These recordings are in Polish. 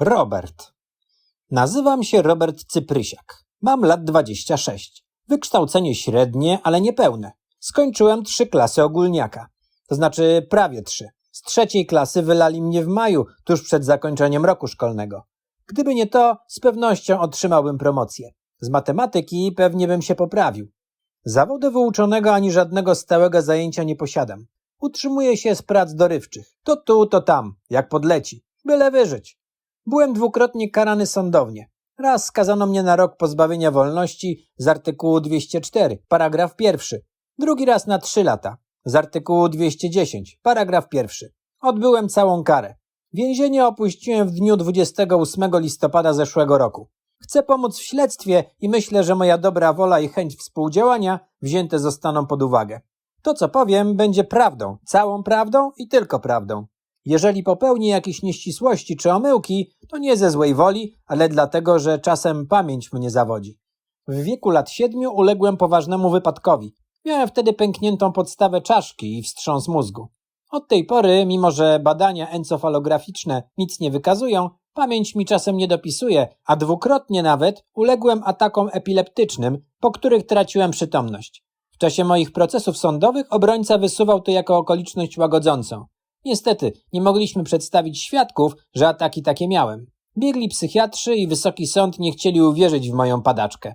Robert. Nazywam się Robert Cyprysiak. Mam lat 26. Wykształcenie średnie, ale niepełne. Skończyłem trzy klasy ogólniaka. To znaczy prawie trzy. Z trzeciej klasy wylali mnie w maju, tuż przed zakończeniem roku szkolnego. Gdyby nie to, z pewnością otrzymałbym promocję. Z matematyki pewnie bym się poprawił. Zawodu wyuczonego ani żadnego stałego zajęcia nie posiadam. Utrzymuję się z prac dorywczych. To tu, to tam, jak podleci. Byle wyżyć. Byłem dwukrotnie karany sądownie. Raz skazano mnie na rok pozbawienia wolności z artykułu 204, paragraf pierwszy. Drugi raz na trzy lata z artykułu 210, paragraf pierwszy. Odbyłem całą karę. Więzienie opuściłem w dniu 28 listopada zeszłego roku. Chcę pomóc w śledztwie i myślę, że moja dobra wola i chęć współdziałania wzięte zostaną pod uwagę. To, co powiem, będzie prawdą, całą prawdą i tylko prawdą. Jeżeli popełnię jakieś nieścisłości czy omyłki, to nie ze złej woli, ale dlatego, że czasem pamięć mnie zawodzi. W wieku lat siedmiu uległem poważnemu wypadkowi. Miałem wtedy pękniętą podstawę czaszki i wstrząs mózgu. Od tej pory, mimo że badania encefalograficzne nic nie wykazują, pamięć mi czasem nie dopisuje, a dwukrotnie nawet uległem atakom epileptycznym, po których traciłem przytomność. W czasie moich procesów sądowych obrońca wysuwał to jako okoliczność łagodzącą. Niestety, nie mogliśmy przedstawić świadków, że ataki takie miałem. Biegli psychiatrzy i wysoki sąd nie chcieli uwierzyć w moją padaczkę.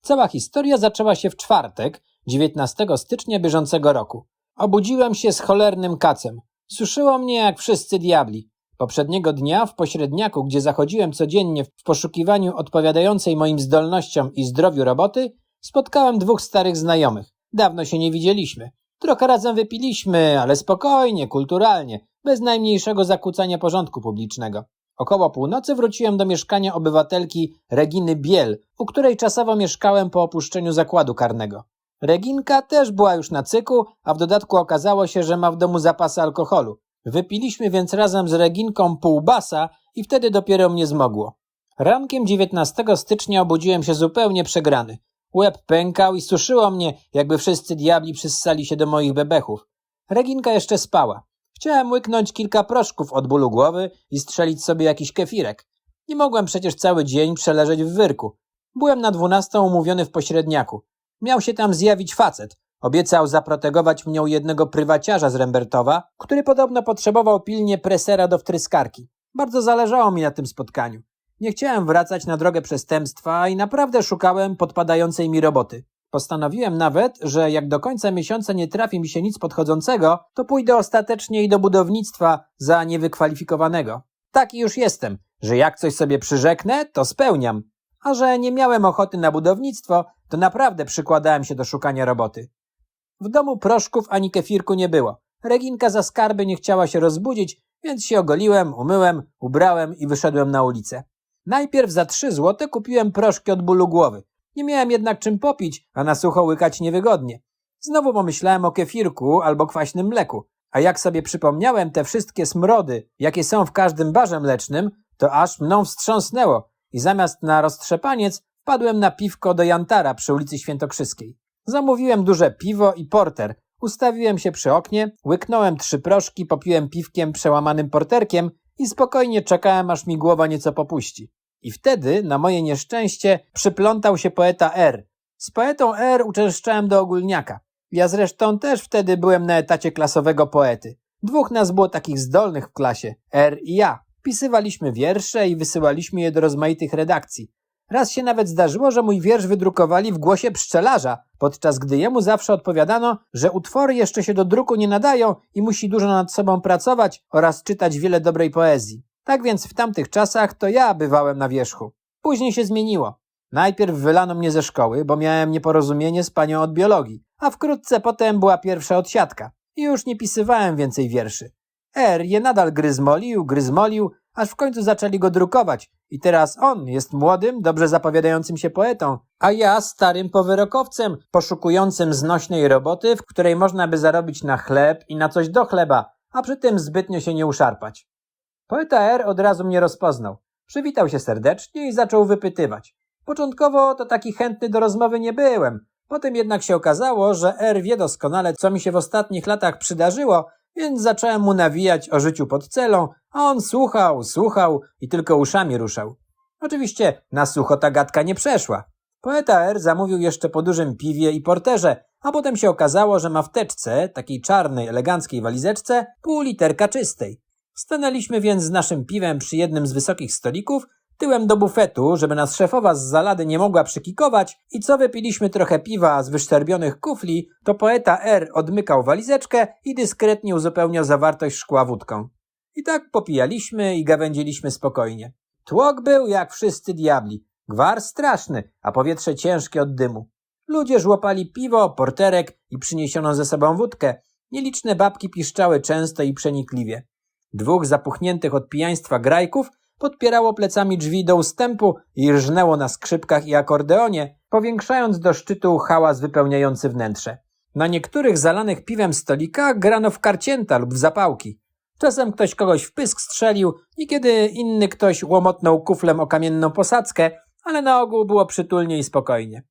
Cała historia zaczęła się w czwartek, 19 stycznia bieżącego roku. Obudziłem się z cholernym kacem. Suszyło mnie jak wszyscy diabli. Poprzedniego dnia w pośredniaku, gdzie zachodziłem codziennie w poszukiwaniu odpowiadającej moim zdolnościom i zdrowiu roboty, spotkałem dwóch starych znajomych. Dawno się nie widzieliśmy. Trochę razem wypiliśmy, ale spokojnie, kulturalnie, bez najmniejszego zakłócania porządku publicznego. Około północy wróciłem do mieszkania obywatelki Reginy Biel, u której czasowo mieszkałem po opuszczeniu zakładu karnego. Reginka też była już na cyku, a w dodatku okazało się, że ma w domu zapasy alkoholu. Wypiliśmy więc razem z Reginką pół basa i wtedy dopiero mnie zmogło. Rankiem 19 stycznia obudziłem się zupełnie przegrany. Łeb pękał i suszyło mnie, jakby wszyscy diabli przyssali się do moich bebechów. Reginka jeszcze spała. Chciałem łyknąć kilka proszków od bólu głowy i strzelić sobie jakiś kefirek. Nie mogłem przecież cały dzień przeleżeć w wyrku. Byłem na dwunastą umówiony w pośredniaku. Miał się tam zjawić facet. Obiecał zaprotegować mnie u jednego prywaciarza z Rembertowa, który podobno potrzebował pilnie presera do wtryskarki. Bardzo zależało mi na tym spotkaniu. Nie chciałem wracać na drogę przestępstwa i naprawdę szukałem podpadającej mi roboty. Postanowiłem nawet, że jak do końca miesiąca nie trafi mi się nic podchodzącego, to pójdę ostatecznie i do budownictwa za niewykwalifikowanego. Taki już jestem, że jak coś sobie przyrzeknę, to spełniam. A że nie miałem ochoty na budownictwo, to naprawdę przykładałem się do szukania roboty. W domu proszków ani kefirku nie było. Reginka za skarby nie chciała się rozbudzić, więc się ogoliłem, umyłem, ubrałem i wyszedłem na ulicę. Najpierw za trzy złote kupiłem proszki od bólu głowy. Nie miałem jednak czym popić, a na sucho łykać niewygodnie. Znowu pomyślałem o kefirku albo kwaśnym mleku, a jak sobie przypomniałem te wszystkie smrody, jakie są w każdym barze mlecznym, to aż mną wstrząsnęło i zamiast na roztrzepaniec wpadłem na piwko do Jantara przy ulicy Świętokrzyskiej. Zamówiłem duże piwo i porter, ustawiłem się przy oknie, łyknąłem trzy proszki, popiłem piwkiem przełamanym porterkiem i spokojnie czekałem, aż mi głowa nieco popuści. I wtedy, na moje nieszczęście, przyplątał się poeta R. Z poetą R uczęszczałem do ogólniaka. Ja zresztą też wtedy byłem na etacie klasowego poety. Dwóch nas było takich zdolnych w klasie, R i ja. Pisywaliśmy wiersze i wysyłaliśmy je do rozmaitych redakcji. Raz się nawet zdarzyło, że mój wiersz wydrukowali w głosie pszczelarza, podczas gdy jemu zawsze odpowiadano, że utwory jeszcze się do druku nie nadają i musi dużo nad sobą pracować oraz czytać wiele dobrej poezji. Tak więc w tamtych czasach to ja bywałem na wierzchu. Później się zmieniło. Najpierw wylano mnie ze szkoły, bo miałem nieporozumienie z panią od biologii, a wkrótce potem była pierwsza odsiadka. I już nie pisywałem więcej wierszy. R je nadal gryzmolił, gryzmolił, aż w końcu zaczęli go drukować. I teraz on jest młodym, dobrze zapowiadającym się poetą, a ja starym powyrokowcem, poszukującym znośnej roboty, w której można by zarobić na chleb i na coś do chleba, a przy tym zbytnio się nie uszarpać. Poeta R od razu mnie rozpoznał. Przywitał się serdecznie i zaczął wypytywać. Początkowo to taki chętny do rozmowy nie byłem. Potem jednak się okazało, że R wie doskonale, co mi się w ostatnich latach przydarzyło Więc zacząłem mu nawijać o życiu pod celą, a on słuchał, słuchał i tylko uszami ruszał. Oczywiście na sucho ta gadka nie przeszła. Poeta R zamówił jeszcze po dużym piwie i porterze, a potem się okazało, że ma w teczce, takiej czarnej, eleganckiej walizeczce, pół literka czystej. Stanęliśmy więc z naszym piwem przy jednym z wysokich stolików, tyłem do bufetu, żeby nas szefowa z zalady nie mogła przykikować i co wypiliśmy trochę piwa z wyszczerbionych kufli, to poeta R odmykał walizeczkę i dyskretnie uzupełniał zawartość szkła wódką. I tak popijaliśmy i gawędziliśmy spokojnie. Tłok był jak wszyscy diabli. Gwar straszny, a powietrze ciężkie od dymu. Ludzie żłopali piwo, porterek i przyniesioną ze sobą wódkę. Nieliczne babki piszczały często i przenikliwie. Dwóch zapuchniętych od pijaństwa grajków podpierało plecami drzwi do ustępu i rżnęło na skrzypkach i akordeonie, powiększając do szczytu hałas wypełniający wnętrze. Na niektórych zalanych piwem stolikach grano w karcięta lub w zapałki. Czasem ktoś kogoś w pysk strzelił, niekiedy inny ktoś łomotnął kuflem o kamienną posadzkę, ale na ogół było przytulnie i spokojnie.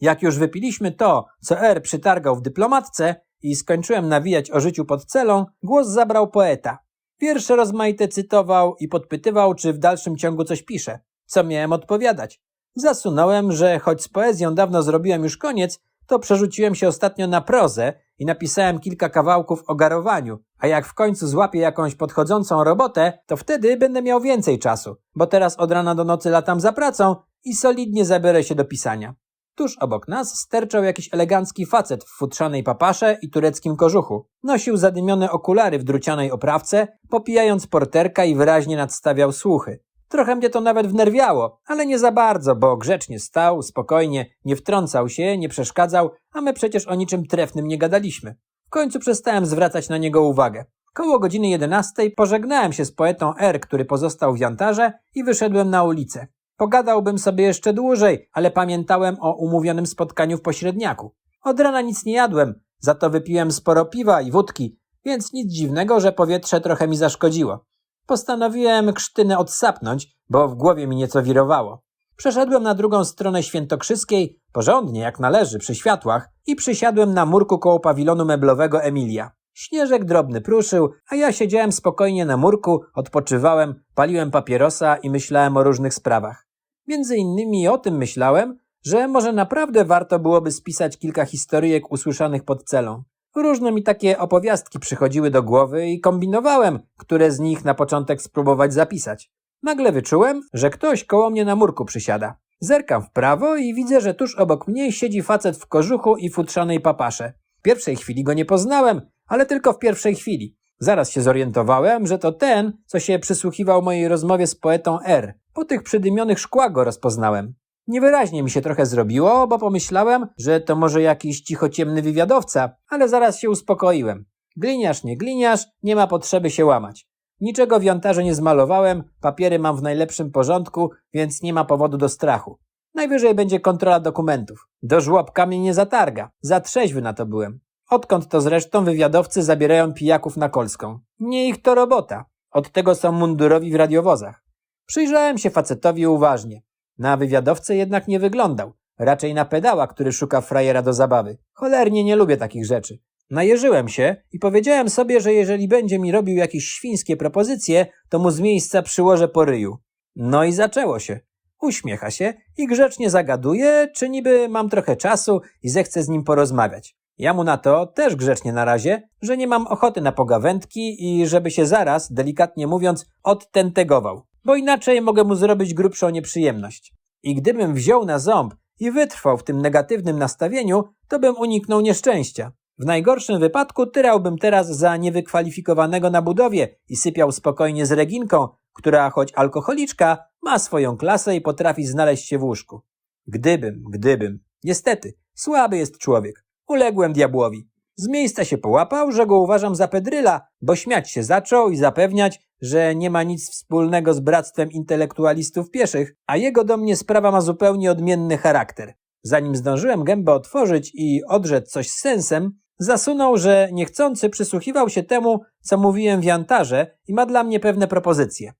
Jak już wypiliśmy to, co R przytargał w dyplomatce i skończyłem nawijać o życiu pod celą, głos zabrał poeta. Wiersze rozmaite cytował i podpytywał, czy w dalszym ciągu coś pisze. Co miałem odpowiadać? Zasunąłem, że choć z poezją dawno zrobiłem już koniec, to przerzuciłem się ostatnio na prozę i napisałem kilka kawałków o garowaniu, a jak w końcu złapię jakąś podchodzącą robotę, to wtedy będę miał więcej czasu, bo teraz od rana do nocy latam za pracą i solidnie zabiorę się do pisania. Tuż obok nas sterczał jakiś elegancki facet w futrzanej papasze i tureckim kożuchu. Nosił zadymione okulary w drucianej oprawce, popijając porterka i wyraźnie nadstawiał słuchy. Trochę mnie to nawet wnerwiało, ale nie za bardzo, bo grzecznie stał, spokojnie, nie wtrącał się, nie przeszkadzał, a my przecież o niczym trefnym nie gadaliśmy. W końcu przestałem zwracać na niego uwagę. Koło godziny jedenastej pożegnałem się z poetą R, który pozostał w jantarze i wyszedłem na ulicę. Pogadałbym sobie jeszcze dłużej, ale pamiętałem o umówionym spotkaniu w pośredniaku. Od rana nic nie jadłem, za to wypiłem sporo piwa i wódki, więc nic dziwnego, że powietrze trochę mi zaszkodziło. Postanowiłem krztynę odsapnąć, bo w głowie mi nieco wirowało. Przeszedłem na drugą stronę Świętokrzyskiej, porządnie jak należy, przy światłach i przysiadłem na murku koło pawilonu meblowego Emilia. Śnieżek drobny pruszył, a ja siedziałem spokojnie na murku, odpoczywałem, paliłem papierosa i myślałem o różnych sprawach. Między innymi o tym myślałem, że może naprawdę warto byłoby spisać kilka historyjek usłyszanych pod celą. Różne mi takie opowiastki przychodziły do głowy i kombinowałem, które z nich na początek spróbować zapisać. Nagle wyczułem, że ktoś koło mnie na murku przysiada. Zerkam w prawo i widzę, że tuż obok mnie siedzi facet w kożuchu i futrzanej papasze. W pierwszej chwili go nie poznałem, ale tylko w pierwszej chwili. Zaraz się zorientowałem, że to ten, co się przysłuchiwał mojej rozmowie z poetą R. Po tych przydymionych szkłach go rozpoznałem. Niewyraźnie mi się trochę zrobiło, bo pomyślałem, że to może jakiś cichociemny wywiadowca, ale zaraz się uspokoiłem. Gliniarz, nie gliniarz, nie ma potrzeby się łamać. Niczego w jantarze nie zmalowałem, papiery mam w najlepszym porządku, więc nie ma powodu do strachu. Najwyżej będzie kontrola dokumentów. Do żłobka mnie nie zatarga. Za trzeźwy na to byłem. Odkąd to zresztą wywiadowcy zabierają pijaków na Kolską? Nie ich to robota. Od tego są mundurowi w radiowozach. Przyjrzałem się facetowi uważnie. Na wywiadowcę jednak nie wyglądał. Raczej na pedała, który szuka frajera do zabawy. Cholernie nie lubię takich rzeczy. Najeżyłem się i powiedziałem sobie, że jeżeli będzie mi robił jakieś świńskie propozycje, to mu z miejsca przyłożę po ryju. No i zaczęło się. Uśmiecha się i grzecznie zagaduje, czy niby mam trochę czasu i zechcę z nim porozmawiać. Ja mu na to też grzecznie na razie, że nie mam ochoty na pogawędki i żeby się zaraz, delikatnie mówiąc, odtentegował, bo inaczej mogę mu zrobić grubszą nieprzyjemność. I gdybym wziął na ząb i wytrwał w tym negatywnym nastawieniu, to bym uniknął nieszczęścia. W najgorszym wypadku tyrałbym teraz za niewykwalifikowanego na budowie i sypiał spokojnie z Reginką, która choć alkoholiczka, ma swoją klasę i potrafi znaleźć się w łóżku. Gdybym, gdybym. Niestety, słaby jest człowiek. Uległem diabłowi. Z miejsca się połapał, że go uważam za pedryla, bo śmiać się zaczął i zapewniać, że nie ma nic wspólnego z bractwem intelektualistów pieszych, a jego do mnie sprawa ma zupełnie odmienny charakter. Zanim zdążyłem gębę otworzyć i odrzeć coś z sensem, zasunął, że niechcący przysłuchiwał się temu, co mówiłem w jantarze i ma dla mnie pewne propozycje.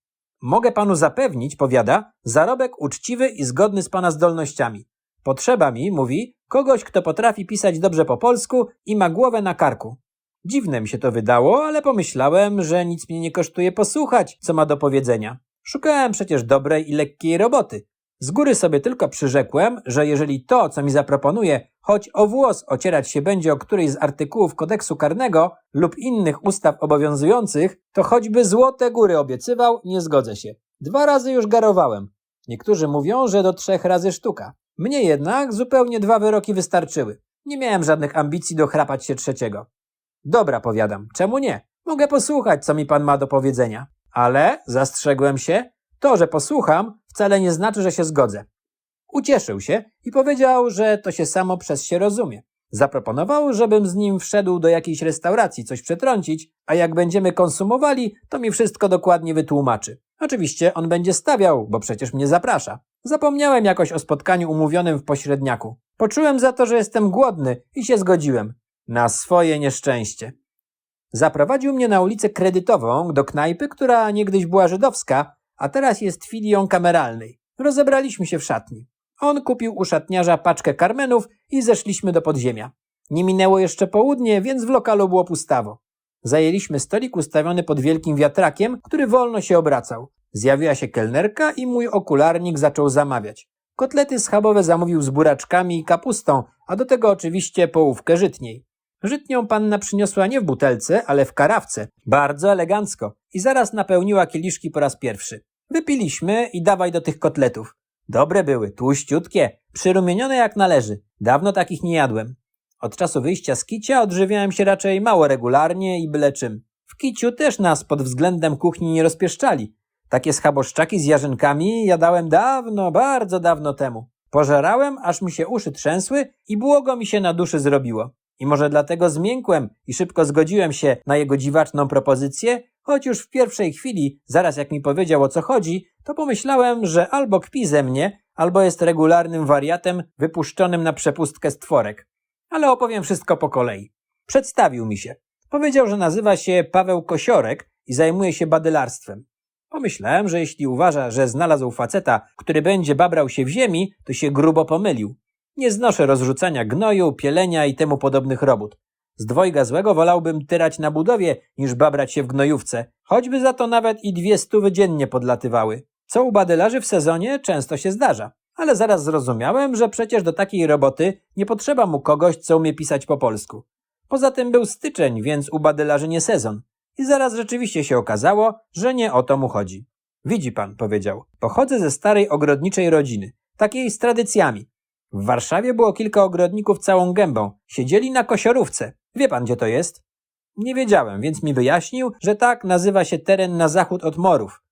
Mogę panu zapewnić, powiada, zarobek uczciwy i zgodny z pana zdolnościami. Potrzeba mi, mówi, kogoś, kto potrafi pisać dobrze po polsku i ma głowę na karku. Dziwne mi się to wydało, ale pomyślałem, że nic mnie nie kosztuje posłuchać, co ma do powiedzenia. Szukałem przecież dobrej i lekkiej roboty. Z góry sobie tylko przyrzekłem, że jeżeli to, co mi zaproponuje, choć o włos ocierać się będzie o którejś z artykułów kodeksu karnego lub innych ustaw obowiązujących, to choćby złote góry obiecywał, nie zgodzę się. Dwa razy już garowałem. Niektórzy mówią, że do trzech razy sztuka. Mnie jednak zupełnie dwa wyroki wystarczyły. Nie miałem żadnych ambicji dochrapać się trzeciego. Dobra, powiadam, czemu nie? Mogę posłuchać, co mi pan ma do powiedzenia. Ale, zastrzegłem się, to, że posłucham, wcale nie znaczy, że się zgodzę. Ucieszył się i powiedział, że to się samo przez się rozumie. Zaproponował, żebym z nim wszedł do jakiejś restauracji coś przetrącić, a jak będziemy konsumowali, to mi wszystko dokładnie wytłumaczy. Oczywiście on będzie stawiał, bo przecież mnie zaprasza. Zapomniałem jakoś o spotkaniu umówionym w pośredniaku. Poczułem za to, że jestem głodny i się zgodziłem. Na swoje nieszczęście. Zaprowadził mnie na ulicę kredytową do knajpy, która niegdyś była żydowska, a teraz jest filią kameralnej. Rozebraliśmy się w szatni. On kupił u szatniarza paczkę karmenów i zeszliśmy do podziemia. Nie minęło jeszcze południe, więc w lokalu było pustawo. Zajęliśmy stolik ustawiony pod wielkim wiatrakiem, który wolno się obracał. Zjawiła się kelnerka i mój okularnik zaczął zamawiać. Kotlety schabowe zamówił z buraczkami i kapustą, a do tego oczywiście połówkę żytniej. Żytnią panna przyniosła nie w butelce, ale w karawce. Bardzo elegancko. I zaraz napełniła kieliszki po raz pierwszy. Wypiliśmy i dawaj do tych kotletów. Dobre były, tłuściutkie, przyrumienione jak należy. Dawno takich nie jadłem. Od czasu wyjścia z kicia odżywiałem się raczej mało regularnie i byle czym. W kiciu też nas pod względem kuchni nie rozpieszczali. Takie schaboszczaki z jarzynkami jadałem dawno, bardzo dawno temu. Pożerałem, aż mi się uszy trzęsły i błogo mi się na duszy zrobiło. I może dlatego zmiękłem i szybko zgodziłem się na jego dziwaczną propozycję, choć już w pierwszej chwili, zaraz jak mi powiedział o co chodzi, to pomyślałem, że albo kpi ze mnie, albo jest regularnym wariatem wypuszczonym na przepustkę stworek. Ale opowiem wszystko po kolei. Przedstawił mi się. Powiedział, że nazywa się Paweł Kosiorek i zajmuje się badylarstwem. Pomyślałem, że jeśli uważa, że znalazł faceta, który będzie babrał się w ziemi, to się grubo pomylił. Nie znoszę rozrzucania gnoju, pielenia i temu podobnych robót. Z dwojga złego wolałbym tyrać na budowie, niż babrać się w gnojówce, choćby za to nawet i dwie stówy dziennie podlatywały. Co u badylarzy w sezonie często się zdarza. Ale zaraz zrozumiałem, że przecież do takiej roboty nie potrzeba mu kogoś, co umie pisać po polsku. Poza tym był styczeń, więc u badylarzy nie sezon. I zaraz rzeczywiście się okazało, że nie o to mu chodzi. Widzi pan, powiedział, pochodzę ze starej ogrodniczej rodziny, takiej z tradycjami. W Warszawie było kilka ogrodników całą gębą. Siedzieli na kosiorówce. Wie pan, gdzie to jest? Nie wiedziałem, więc mi wyjaśnił, że tak nazywa się teren na zachód od morów.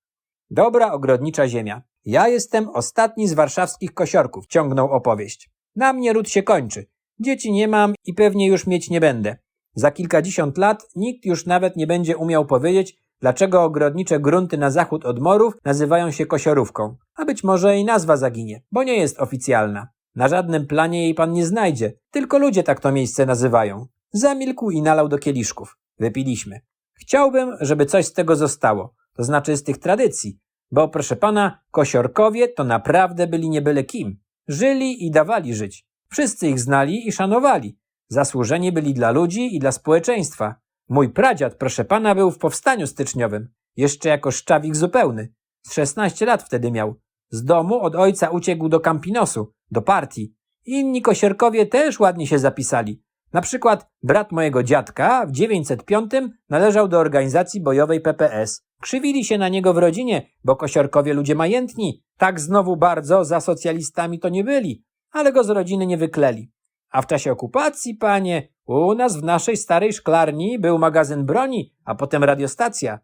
Dobra ogrodnicza ziemia. Ja jestem ostatni z warszawskich kosiorków, ciągnął opowieść. Na mnie ród się kończy. Dzieci nie mam i pewnie już mieć nie będę. Za kilkadziesiąt lat nikt już nawet nie będzie umiał powiedzieć, dlaczego ogrodnicze grunty na zachód od morów nazywają się kosiorówką. A być może i nazwa zaginie, bo nie jest oficjalna. Na żadnym planie jej pan nie znajdzie, tylko ludzie tak to miejsce nazywają. Zamilkł i nalał do kieliszków. Wypiliśmy. Chciałbym, żeby coś z tego zostało, to znaczy z tych tradycji, bo proszę pana, kosiorkowie to naprawdę byli nie byle kim. Żyli i dawali żyć. Wszyscy ich znali i szanowali. Zasłużeni byli dla ludzi i dla społeczeństwa. Mój pradziad, proszę pana, był w powstaniu styczniowym. Jeszcze jako szczawik zupełny. Z 16 lat wtedy miał. Z domu od ojca uciekł do Campinosu, do partii. Inni kosierkowie też ładnie się zapisali. Na przykład brat mojego dziadka w 905 należał do organizacji bojowej PPS. Krzywili się na niego w rodzinie, bo kosiorkowie ludzie majętni. Tak znowu bardzo za socjalistami to nie byli, ale go z rodziny nie wykleli. A w czasie okupacji, panie, u nas w naszej starej szklarni był magazyn broni, a potem radiostacja.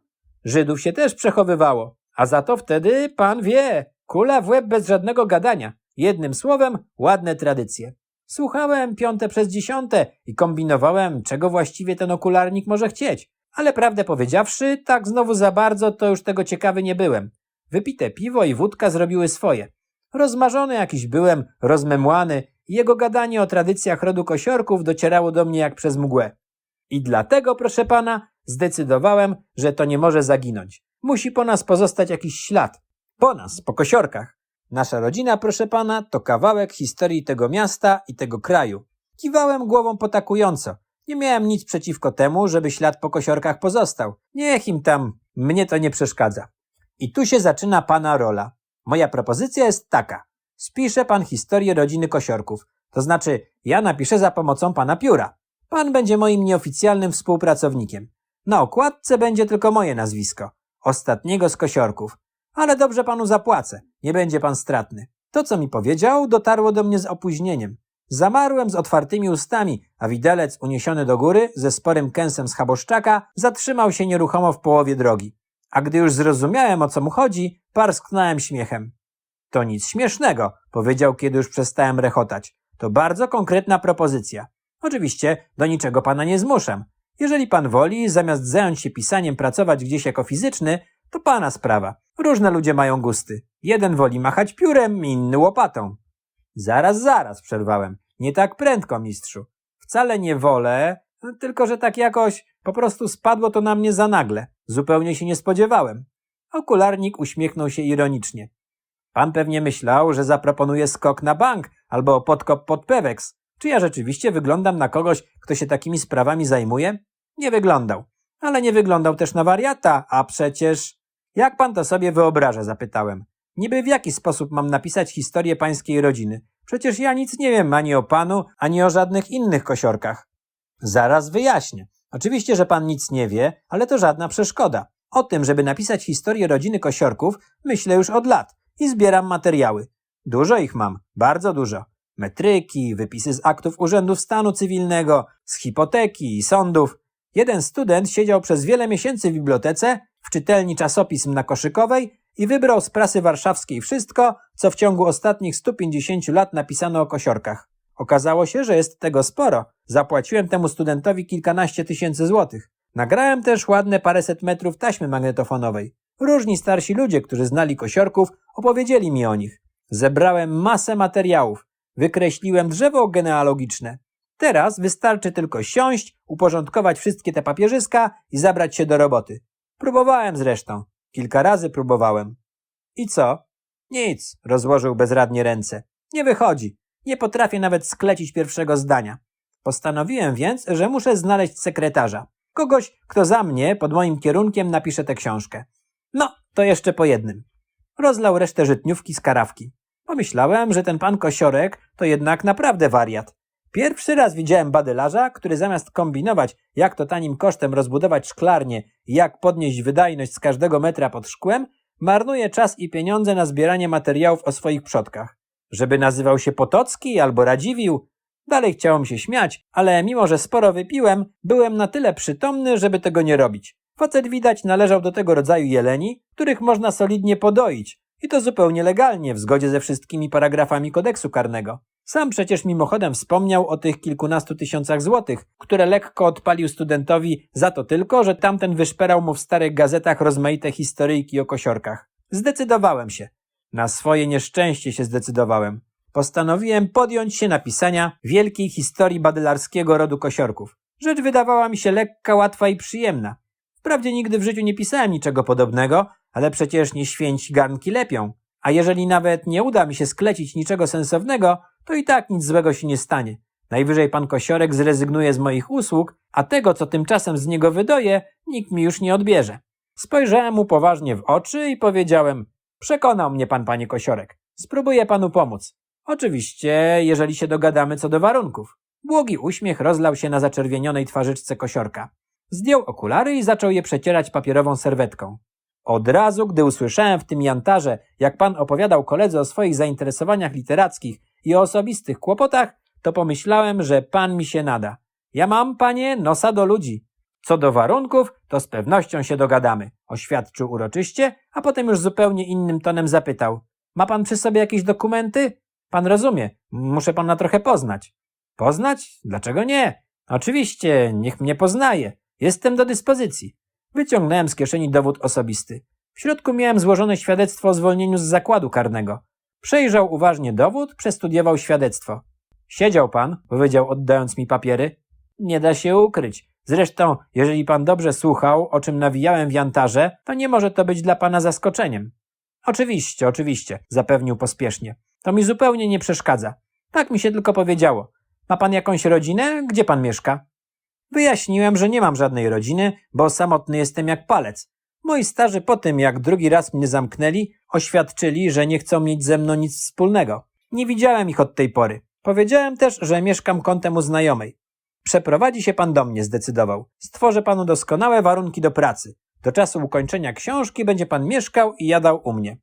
Żydów się też przechowywało, a za to wtedy, pan wie, kula w łeb bez żadnego gadania. Jednym słowem, ładne tradycje. Słuchałem piąte przez dziesiąte i kombinowałem, czego właściwie ten okularnik może chcieć. Ale prawdę powiedziawszy, tak znowu za bardzo to już tego ciekawy nie byłem. Wypite piwo i wódka zrobiły swoje. Rozmarzony jakiś byłem, rozmemłany jego gadanie o tradycjach rodu kosiorków docierało do mnie jak przez mgłę. I dlatego, proszę pana, zdecydowałem, że to nie może zaginąć. Musi po nas pozostać jakiś ślad. Po nas, po kosiorkach. Nasza rodzina, proszę pana, to kawałek historii tego miasta i tego kraju. Kiwałem głową potakująco. Nie miałem nic przeciwko temu, żeby ślad po kosiorkach pozostał. Niech im tam, mnie to nie przeszkadza. I tu się zaczyna pana rola. Moja propozycja jest taka. Spisze pan historię rodziny kosiorków. To znaczy, ja napiszę za pomocą pana pióra. Pan będzie moim nieoficjalnym współpracownikiem. Na okładce będzie tylko moje nazwisko. Ostatniego z kosiorków. Ale dobrze panu zapłacę. Nie będzie pan stratny. To, co mi powiedział, dotarło do mnie z opóźnieniem. Zamarłem z otwartymi ustami, a widelec uniesiony do góry ze sporym kęsem z chaboszczaka zatrzymał się nieruchomo w połowie drogi. A gdy już zrozumiałem, o co mu chodzi, parsknąłem śmiechem. To nic śmiesznego, powiedział, kiedy już przestałem rechotać. To bardzo konkretna propozycja. Oczywiście do niczego pana nie zmuszam. Jeżeli pan woli, zamiast zająć się pisaniem, pracować gdzieś jako fizyczny, to pana sprawa. Różne ludzie mają gusty. Jeden woli machać piórem, inny łopatą. Zaraz, zaraz, przerwałem. Nie tak prędko, mistrzu. Wcale nie wolę, tylko że tak jakoś po prostu spadło to na mnie za nagle. Zupełnie się nie spodziewałem. Okularnik uśmiechnął się ironicznie. Pan pewnie myślał, że zaproponuję skok na bank albo podkop pod Pewex. Czy ja rzeczywiście wyglądam na kogoś, kto się takimi sprawami zajmuje? Nie wyglądał. Ale nie wyglądał też na wariata, a przecież... Jak pan to sobie wyobraża? zapytałem. Niby w jaki sposób mam napisać historię pańskiej rodziny? Przecież ja nic nie wiem ani o panu, ani o żadnych innych kosiorkach. Zaraz wyjaśnię. Oczywiście, że pan nic nie wie, ale to żadna przeszkoda. O tym, żeby napisać historię rodziny kosiorków, myślę już od lat i zbieram materiały. Dużo ich mam, bardzo dużo. Metryki, wypisy z aktów urzędów stanu cywilnego, z hipoteki i sądów. Jeden student siedział przez wiele miesięcy w bibliotece, w czytelni czasopism na Koszykowej i wybrał z prasy warszawskiej wszystko, co w ciągu ostatnich 150 lat napisano o kosiorkach. Okazało się, że jest tego sporo. Zapłaciłem temu studentowi kilkanaście tysięcy złotych. Nagrałem też ładne paręset metrów taśmy magnetofonowej. Różni starsi ludzie, którzy znali kosiorków, opowiedzieli mi o nich. Zebrałem masę materiałów. Wykreśliłem drzewo genealogiczne. Teraz wystarczy tylko siąść, uporządkować wszystkie te papierzyska i zabrać się do roboty. Próbowałem zresztą. Kilka razy próbowałem. I co? Nic, rozłożył bezradnie ręce. Nie wychodzi. Nie potrafię nawet sklecić pierwszego zdania. Postanowiłem więc, że muszę znaleźć sekretarza. Kogoś, kto za mnie, pod moim kierunkiem, napisze tę książkę. No, to jeszcze po jednym. Rozlał resztę żytniówki z karawki. Pomyślałem, że ten pan Kosiorek to jednak naprawdę wariat. Pierwszy raz widziałem badylarza, który zamiast kombinować, jak to tanim kosztem rozbudować szklarnię i jak podnieść wydajność z każdego metra pod szkłem, marnuje czas i pieniądze na zbieranie materiałów o swoich przodkach. Żeby nazywał się Potocki albo Radziwił. Dalej chciało mi się śmiać, ale mimo, że sporo wypiłem, byłem na tyle przytomny, żeby tego nie robić. Facet widać należał do tego rodzaju jeleni, których można solidnie podoić. I to zupełnie legalnie, w zgodzie ze wszystkimi paragrafami kodeksu karnego. Sam przecież mimochodem wspomniał o tych kilkunastu tysiącach złotych, które lekko odpalił studentowi za to tylko, że tamten wyszperał mu w starych gazetach rozmaite historyjki o kosiorkach. Zdecydowałem się. Na swoje nieszczęście się zdecydowałem. Postanowiłem podjąć się napisania wielkiej historii badylarskiego rodu kosiorków. Rzecz wydawała mi się lekka, łatwa i przyjemna. Wprawdzie nigdy w życiu nie pisałem niczego podobnego, ale przecież nie święci garnki lepią. A jeżeli nawet nie uda mi się sklecić niczego sensownego, to i tak nic złego się nie stanie. Najwyżej pan Kosiorek zrezygnuje z moich usług, a tego, co tymczasem z niego wydoje, nikt mi już nie odbierze. Spojrzałem mu poważnie w oczy i powiedziałem: Przekonał mnie pan, panie Kosiorek. Spróbuję panu pomóc. Oczywiście, jeżeli się dogadamy co do warunków. Błogi uśmiech rozlał się na zaczerwienionej twarzyczce Kosiorka. Zdjął okulary i zaczął je przecierać papierową serwetką. Od razu, gdy usłyszałem w tym jantarze, jak pan opowiadał koledze o swoich zainteresowaniach literackich i o osobistych kłopotach, to pomyślałem, że pan mi się nada. Ja mam, panie, nosa do ludzi. Co do warunków, to z pewnością się dogadamy, oświadczył uroczyście, a potem już zupełnie innym tonem zapytał. Ma pan przy sobie jakieś dokumenty? Pan rozumie, muszę pana trochę poznać. Poznać? Dlaczego nie? Oczywiście, niech mnie poznaje. Jestem do dyspozycji. Wyciągnąłem z kieszeni dowód osobisty. W środku miałem złożone świadectwo o zwolnieniu z zakładu karnego. Przejrzał uważnie dowód, przestudiował świadectwo. Siedział pan, powiedział oddając mi papiery. Nie da się ukryć. Zresztą, jeżeli pan dobrze słuchał, o czym nawijałem w jantarze, to nie może to być dla pana zaskoczeniem. Oczywiście, oczywiście, zapewnił pospiesznie. To mi zupełnie nie przeszkadza. Tak mi się tylko powiedziało. Ma pan jakąś rodzinę? Gdzie pan mieszka? Wyjaśniłem, że nie mam żadnej rodziny, bo samotny jestem jak palec. Moi starzy po tym, jak drugi raz mnie zamknęli, oświadczyli, że nie chcą mieć ze mną nic wspólnego. Nie widziałem ich od tej pory. Powiedziałem też, że mieszkam kątem u znajomej. Przeprowadzi się pan do mnie, zdecydował. Stworzę panu doskonałe warunki do pracy. Do czasu ukończenia książki będzie pan mieszkał i jadał u mnie.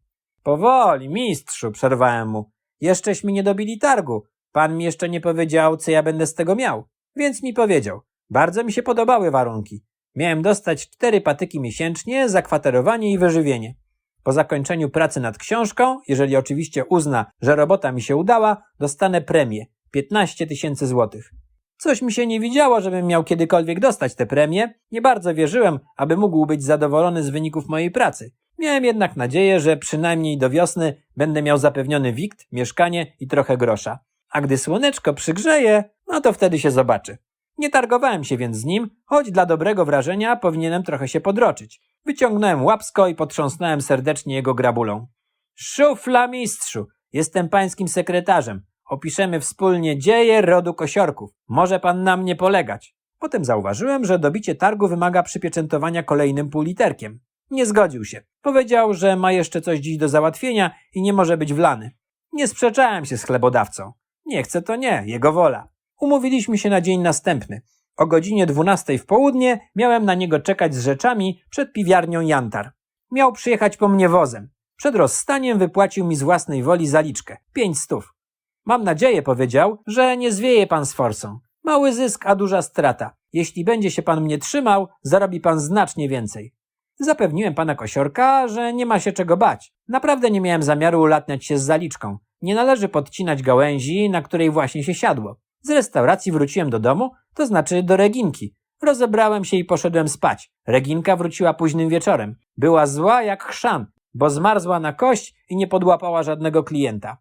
Powoli, mistrzu, przerwałem mu. Jeszcześmy nie dobili targu. Pan mi jeszcze nie powiedział, co ja będę z tego miał. Więc mi powiedział. Bardzo mi się podobały warunki. Miałem dostać cztery patyki miesięcznie, zakwaterowanie i wyżywienie. Po zakończeniu pracy nad książką, jeżeli oczywiście uzna, że robota mi się udała, dostanę premię 15 tysięcy złotych. Coś mi się nie widziało, żebym miał kiedykolwiek dostać tę premię. Nie bardzo wierzyłem, aby mógł być zadowolony z wyników mojej pracy. Miałem jednak nadzieję, że przynajmniej do wiosny będę miał zapewniony wikt, mieszkanie i trochę grosza. A gdy słoneczko przygrzeje, no to wtedy się zobaczy. Nie targowałem się więc z nim, choć dla dobrego wrażenia powinienem trochę się podroczyć. Wyciągnąłem łapsko i potrząsnąłem serdecznie jego grabulą. Szufla mistrzu! Jestem pańskim sekretarzem. Opiszemy wspólnie dzieje rodu kosiorków. Może pan na mnie polegać. Potem zauważyłem, że dobicie targu wymaga przypieczętowania kolejnym półliterkiem. Nie zgodził się. Powiedział, że ma jeszcze coś dziś do załatwienia i nie może być wlany. Nie sprzeczałem się z chlebodawcą. Nie chce to nie, jego wola. Umówiliśmy się na dzień następny. O godzinie 12 w południe miałem na niego czekać z rzeczami przed piwiarnią Jantar. Miał przyjechać po mnie wozem. Przed rozstaniem wypłacił mi z własnej woli zaliczkę. Pięć stów. Mam nadzieję, powiedział, że nie zwieje pan z forsą. Mały zysk, a duża strata. Jeśli będzie się pan mnie trzymał, zarobi pan znacznie więcej. Zapewniłem pana Kosiorka, że nie ma się czego bać. Naprawdę nie miałem zamiaru ulatniać się z zaliczką. Nie należy podcinać gałęzi, na której właśnie się siadło. Z restauracji wróciłem do domu, to znaczy do Reginki. Rozebrałem się i poszedłem spać. Reginka wróciła późnym wieczorem. Była zła jak chrzan, bo zmarzła na kość i nie podłapała żadnego klienta.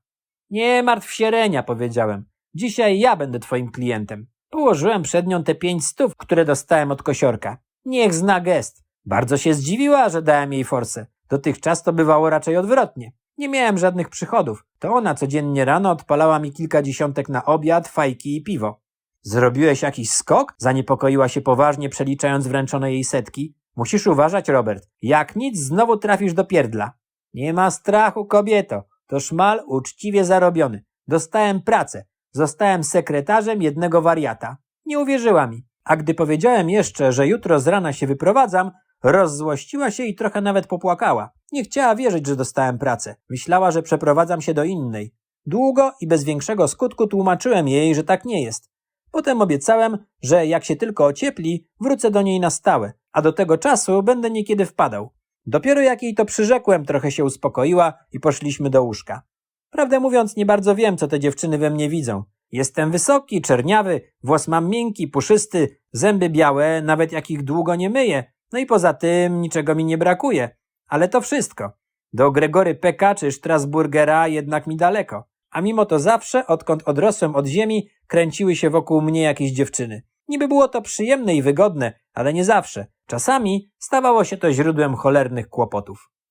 Nie martw się, Renia, powiedziałem. Dzisiaj ja będę twoim klientem. Położyłem przed nią te pięć stów, które dostałem od kosiorka. Niech zna gest. Bardzo się zdziwiła, że dałem jej forsę. Dotychczas to bywało raczej odwrotnie. Nie miałem żadnych przychodów. To ona codziennie rano odpalała mi kilka dziesiątek na obiad, fajki i piwo. Zrobiłeś jakiś skok? Zaniepokoiła się poważnie, przeliczając wręczone jej setki. Musisz uważać, Robert. Jak nic, znowu trafisz do pierdla. Nie ma strachu, kobieto. To szmal uczciwie zarobiony. Dostałem pracę. Zostałem sekretarzem jednego wariata. Nie uwierzyła mi. A gdy powiedziałem jeszcze, że jutro z rana się wyprowadzam, rozzłościła się i trochę nawet popłakała. Nie chciała wierzyć, że dostałem pracę. Myślała, że przeprowadzam się do innej. Długo i bez większego skutku tłumaczyłem jej, że tak nie jest. Potem obiecałem, że jak się tylko ociepli, wrócę do niej na stałe, a do tego czasu będę niekiedy wpadał. Dopiero jak jej to przyrzekłem, trochę się uspokoiła i poszliśmy do łóżka. Prawdę mówiąc, nie bardzo wiem, co te dziewczyny we mnie widzą. Jestem wysoki, czerniawy, włos mam miękki, puszysty, zęby białe, nawet jak ich długo nie myję. No i poza tym niczego mi nie brakuje. Ale to wszystko. Do Gregory Peka czy Strasburgera jednak mi daleko. A mimo to zawsze, odkąd odrosłem od ziemi, kręciły się wokół mnie jakieś dziewczyny. Niby było to przyjemne i wygodne, ale nie zawsze. Czasami stawało się to źródłem cholernych kłopotów.